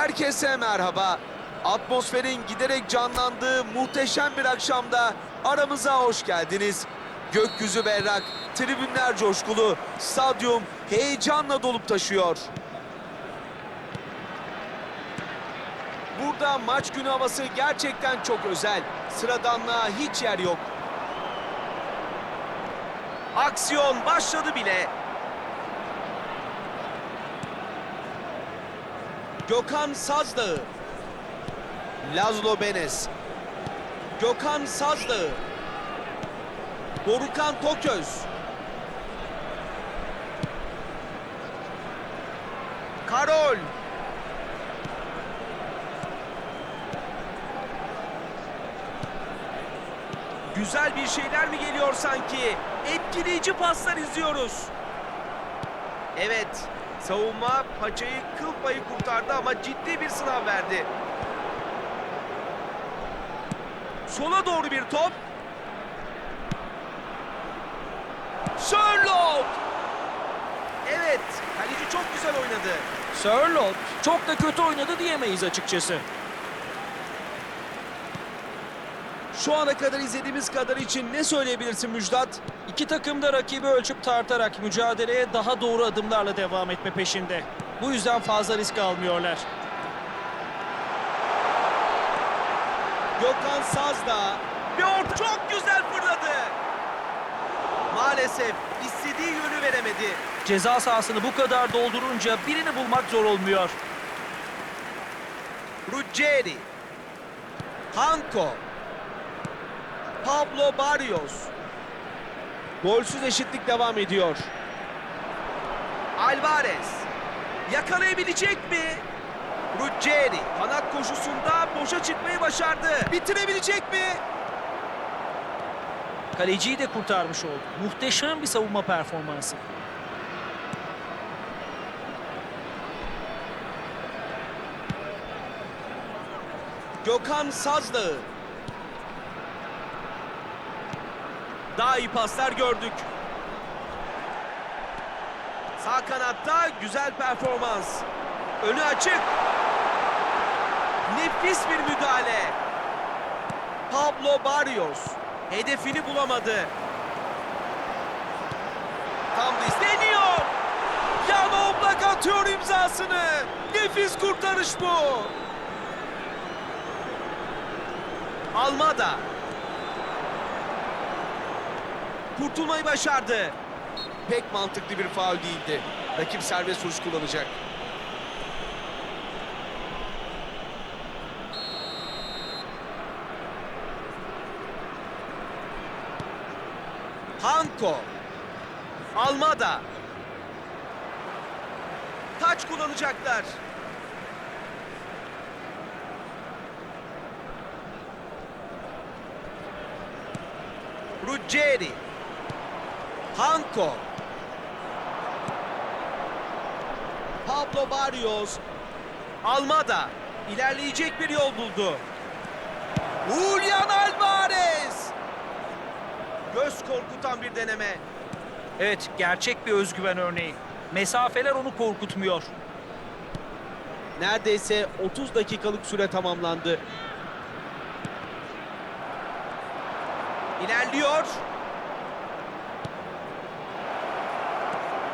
Herkese merhaba. Atmosferin giderek canlandığı muhteşem bir akşamda aramıza hoş geldiniz. Gökyüzü berrak, tribünler coşkulu, stadyum heyecanla dolup taşıyor. Burada maç günü havası gerçekten çok özel. Sıradanlığa hiç yer yok. Aksiyon başladı bile. Gökhan Sazdağı. Lazlo Benes. Gökhan Sazdağı. Dorukan Toköz. Karol. Güzel bir şeyler mi geliyor sanki? Etkileyici paslar izliyoruz. Evet, savunma paçayı kıl payı kurtardı ama ciddi bir sınav verdi. Sola doğru bir top. Sherlock! Evet, kaleci çok güzel oynadı. Sörloth çok da kötü oynadı diyemeyiz açıkçası. Şu ana kadar izlediğimiz kadar için ne söyleyebilirsin Müjdat? İki takım da rakibi ölçüp tartarak mücadeleye daha doğru adımlarla devam etme peşinde. Bu yüzden fazla risk almıyorlar. Gökhan Sazdağ bir orta çok güzel fırladı. Maalesef istediği yönü veremedi. Ceza sahasını bu kadar doldurunca birini bulmak zor olmuyor. Ruggeri. Hanko. Pablo Barrios. Golsüz eşitlik devam ediyor. Alvarez. Yakalayabilecek mi? Ruggeri kanat koşusunda boşa çıkmayı başardı. Bitirebilecek mi? Kaleciyi de kurtarmış oldu. Muhteşem bir savunma performansı. Gökhan Sazdağı. Daha iyi paslar gördük. Sağ kanatta güzel performans. Önü açık. Nefis bir müdahale. Pablo Barrios hedefini bulamadı. Tam isteniyor. Yan Oblak atıyor imzasını. Nefis kurtarış bu. Almada. Kurtulmayı başardı. Pek mantıklı bir faul değildi. Rakip serbest vuruş kullanacak. Hanko. Almada. Taç kullanacaklar. Ruggeri. Hanko. Pablo Barrios. Almada. ilerleyecek bir yol buldu. Julian Alvarez. Göz korkutan bir deneme. Evet, gerçek bir özgüven örneği. Mesafeler onu korkutmuyor. Neredeyse 30 dakikalık süre tamamlandı. İlerliyor.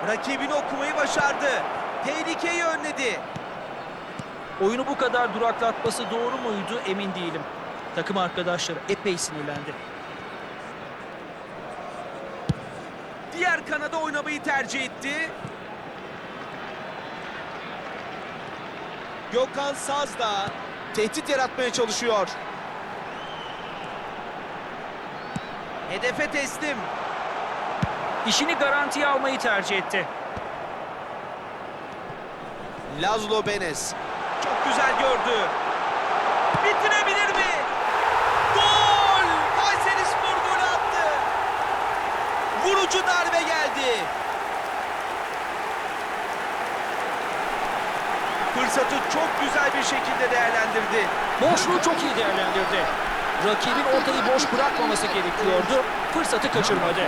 Rakibini okumayı başardı. Tehlikeyi önledi. Oyunu bu kadar duraklatması doğru muydu emin değilim. Takım arkadaşları epey sinirlendi. Diğer kanada oynamayı tercih etti. Gökhan Saz da tehdit yaratmaya çalışıyor. Hedefe teslim. İşini garantiye almayı tercih etti. Lazlo Benes. Çok güzel gördü. Bitirebilir mi? Gol! Kayseri Spor golü attı. Vurucu darbe geldi. Fırsatı çok güzel bir şekilde değerlendirdi. Boşluğu çok iyi değerlendirdi. Rakibin ortayı boş bırakmaması gerekiyordu. Fırsatı kaçırmadı.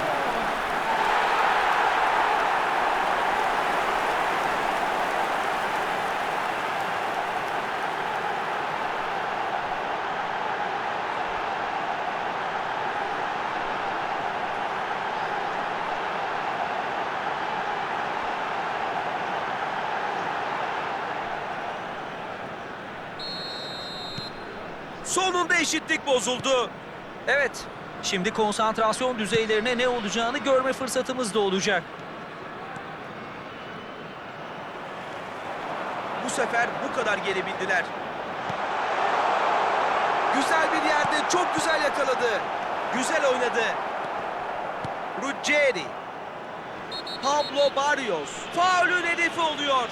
Sonunda eşitlik bozuldu. Evet, şimdi konsantrasyon düzeylerine ne olacağını görme fırsatımız da olacak. Bu sefer bu kadar gelebildiler. Güzel bir yerde çok güzel yakaladı. Güzel oynadı. Ruggeri. Pablo Barrios. Faulün hedefi oluyor.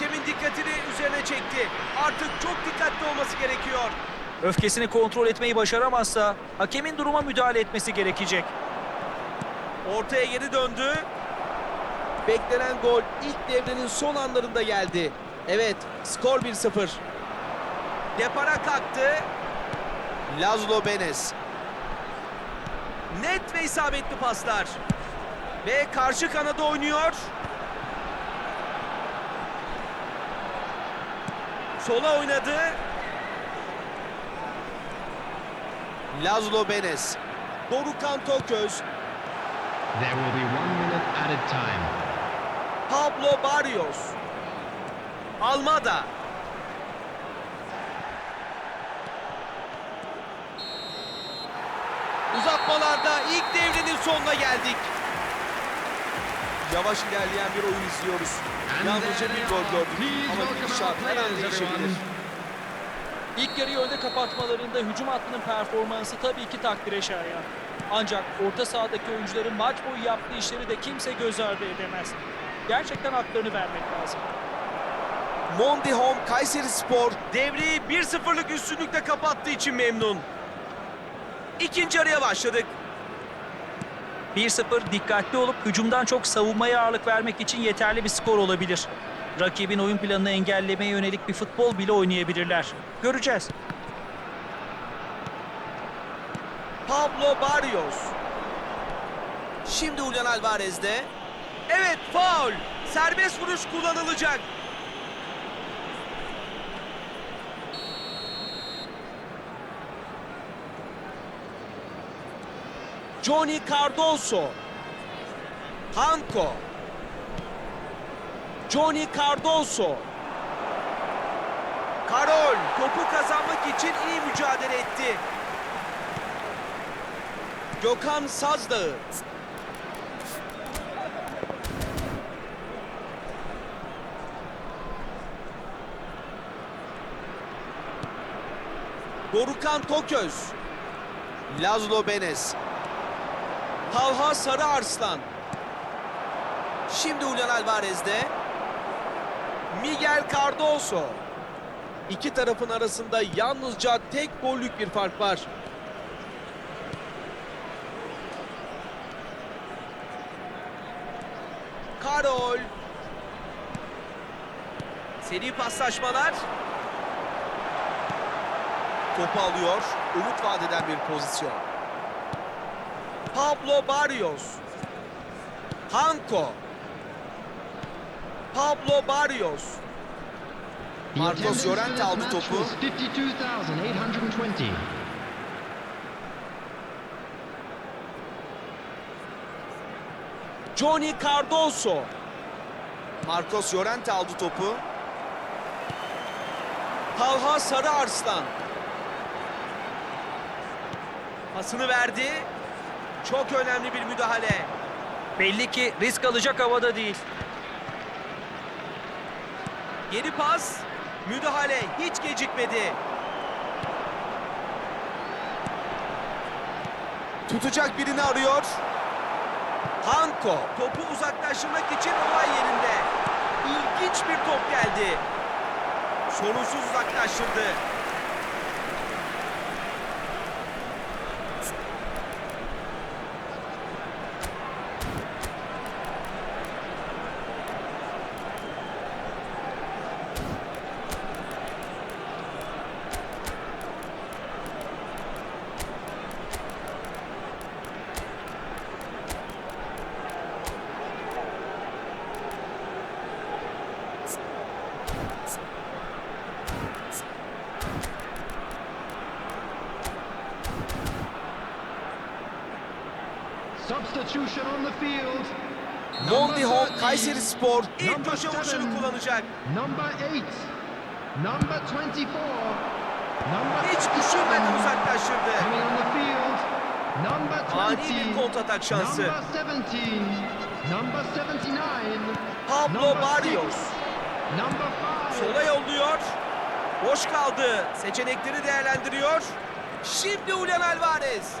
Hakemin dikkatini üzerine çekti. Artık çok dikkatli olması gerekiyor. Öfkesini kontrol etmeyi başaramazsa hakemin duruma müdahale etmesi gerekecek. Ortaya geri döndü. Beklenen gol ilk devrenin son anlarında geldi. Evet, skor 1-0. Depara kalktı. Lazlo Benes. Net ve isabetli paslar. Ve karşı kanada oynuyor. Sola oynadı. Lazlo Benes. Dorukan Toköz. There will be one minute added time. Pablo Barrios. Almada. Uzatmalarda ilk devrenin sonuna geldik. Yavaş ilerleyen bir oyun izliyoruz. Yalnızca bir gol gördük ama gidişat her an değişebilir. İlk yarıyı önde kapatmalarında hücum hattının performansı tabii ki takdire şayan. Ancak orta sahadaki oyuncuların maç boyu yaptığı işleri de kimse göz ardı edemez. Gerçekten haklarını vermek lazım. Mondi Home Kayseri Spor devreyi 1-0'lık üstünlükle kapattığı için memnun. İkinci araya başladık. 1-0 dikkatli olup hücumdan çok savunmaya ağırlık vermek için yeterli bir skor olabilir. Rakibin oyun planını engellemeye yönelik bir futbol bile oynayabilirler. Göreceğiz. Pablo Barrios. Şimdi Julian Alvarez'de. Evet faul. Serbest vuruş kullanılacak. Johnny Cardoso. Hanko. Johnny Cardoso. Karol topu kazanmak için iyi mücadele etti. Gökhan Sazdağı. Dorukan Toköz. Lazlo Benes. Talha Sarı Arslan. Şimdi Julian Alvarez'de. Miguel Cardoso. İki tarafın arasında yalnızca tek gollük bir fark var. Karol. Seri paslaşmalar. Topu alıyor. Umut vadeden bir pozisyon. Pablo Barrios. Hanko. Pablo Barrios. Marcos Llorente aldı topu. was 52,820. Johnny Cardoso. Marcos Llorente aldı topu. Talha Sarı Arslan. Pasını verdi. Çok önemli bir müdahale. Belli ki risk alacak havada değil. Geri pas. Müdahale hiç gecikmedi. Tutacak birini arıyor. Hanko topu uzaklaştırmak için olay yerinde. İlginç bir top geldi. Sorunsuz uzaklaştırdı. Mondi 13, Kayseri Spor ilk köşe vuruşunu kullanacak. Number 8. Number 24. Number Hiç düşünmeden uzaklaştırdı. Ani 20. bir şansı. 17. Number 79. Pablo Barrios. six. Number 5. Sola yolluyor. Boş kaldı. Seçenekleri değerlendiriyor. Şimdi Julian Alvarez.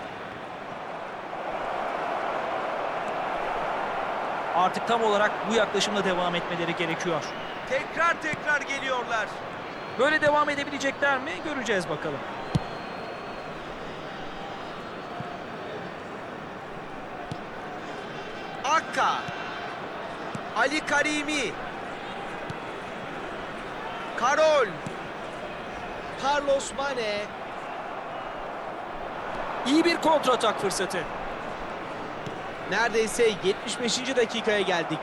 Artık tam olarak bu yaklaşımla devam etmeleri gerekiyor. Tekrar tekrar geliyorlar. Böyle devam edebilecekler mi? Göreceğiz bakalım. Akka. Ali Karimi. Karol. Carlos Mane. İyi bir kontratak fırsatı. Neredeyse 75. dakikaya geldik.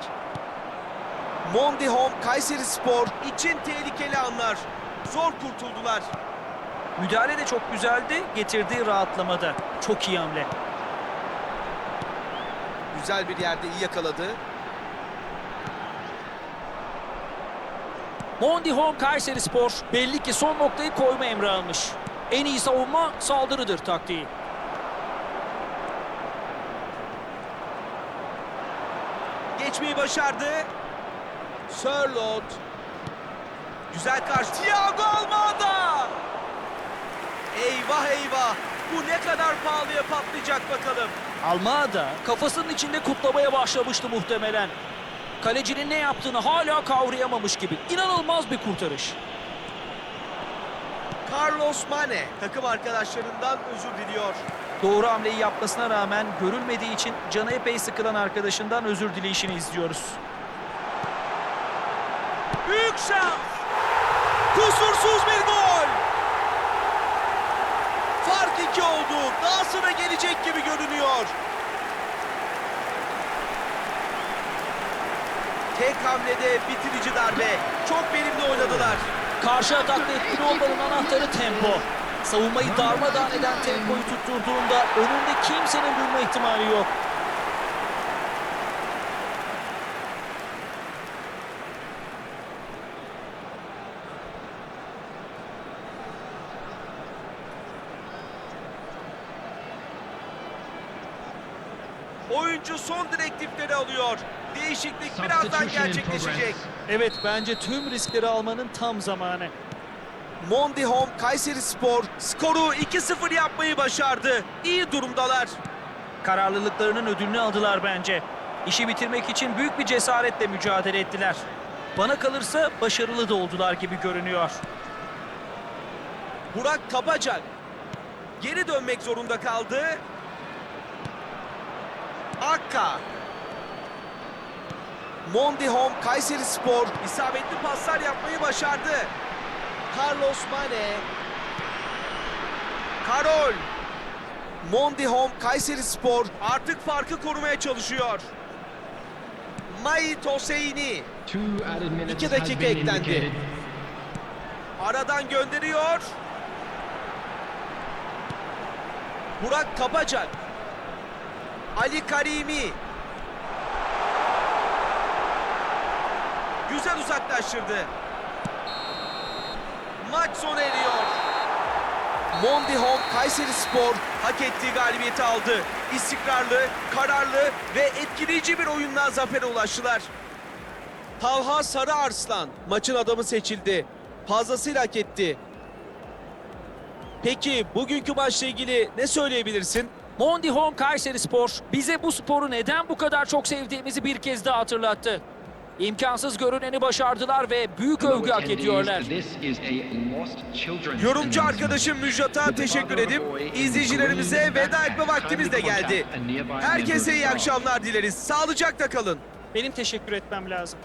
Mondi Home Kayseri Spor için tehlikeli anlar. Zor kurtuldular. Müdahale de çok güzeldi, getirdiği rahatlamada. Çok iyi hamle. Güzel bir yerde iyi yakaladı. Mondi Home Kayseri Spor belli ki son noktayı koyma emri almış. En iyi savunma saldırıdır taktiği. Geçmeyi başardı. Sörlot. Güzel karşı. Thiago Almada. Eyvah eyvah. Bu ne kadar pahalıya patlayacak bakalım. Almada kafasının içinde kutlamaya başlamıştı muhtemelen. Kalecinin ne yaptığını hala kavrayamamış gibi. İnanılmaz bir kurtarış. Carlos Mane takım arkadaşlarından özür diliyor. Doğru hamleyi yapmasına rağmen görülmediği için canı epey sıkılan arkadaşından özür dileyişini izliyoruz. Büyük şans. Kusursuz bir gol. Fark iki oldu. Daha sonra gelecek gibi görünüyor. Tek hamlede bitirici darbe. Çok verimli oynadılar. Karşı atakta etkili olmanın anahtarı tempo. Savunmayı darmadağın eden tempoyu tutturduğunda önünde kimsenin durma ihtimali yok. Oyuncu son direktifleri alıyor. Değişiklik birazdan gerçekleşecek. Evet bence tüm riskleri almanın tam zamanı. Mondi Home Kayseri Spor skoru 2-0 yapmayı başardı. İyi durumdalar. Kararlılıklarının ödülünü aldılar bence. İşi bitirmek için büyük bir cesaretle mücadele ettiler. Bana kalırsa başarılı da oldular gibi görünüyor. Burak Kabacak geri dönmek zorunda kaldı. Akka. Mondi Home Kayseri Spor isabetli paslar yapmayı başardı. Carlos Mane. Karol. Mondi Home Kayseri Spor artık farkı korumaya çalışıyor. Minutes İki has dakika been eklendi. Aradan gönderiyor. Burak Kabacak. Ali Karimi. Güzel uzaklaştırdı. Maç sona eriyor. Mondi Home Kayseri Spor hak ettiği galibiyeti aldı. İstikrarlı, kararlı ve etkileyici bir oyunla zafere ulaştılar. Talha Sarı Arslan maçın adamı seçildi. Fazlasıyla hak etti. Peki bugünkü maçla ilgili ne söyleyebilirsin? Mondi Home Kayseri Spor bize bu sporu neden bu kadar çok sevdiğimizi bir kez daha hatırlattı. İmkansız görüneni başardılar ve büyük övgü hak ediyorlar. Yorumcu arkadaşım Müjdat'a teşekkür edip izleyicilerimize veda etme vaktimiz de geldi. Herkese iyi akşamlar dileriz. Sağlıcakla kalın. Benim teşekkür etmem lazım.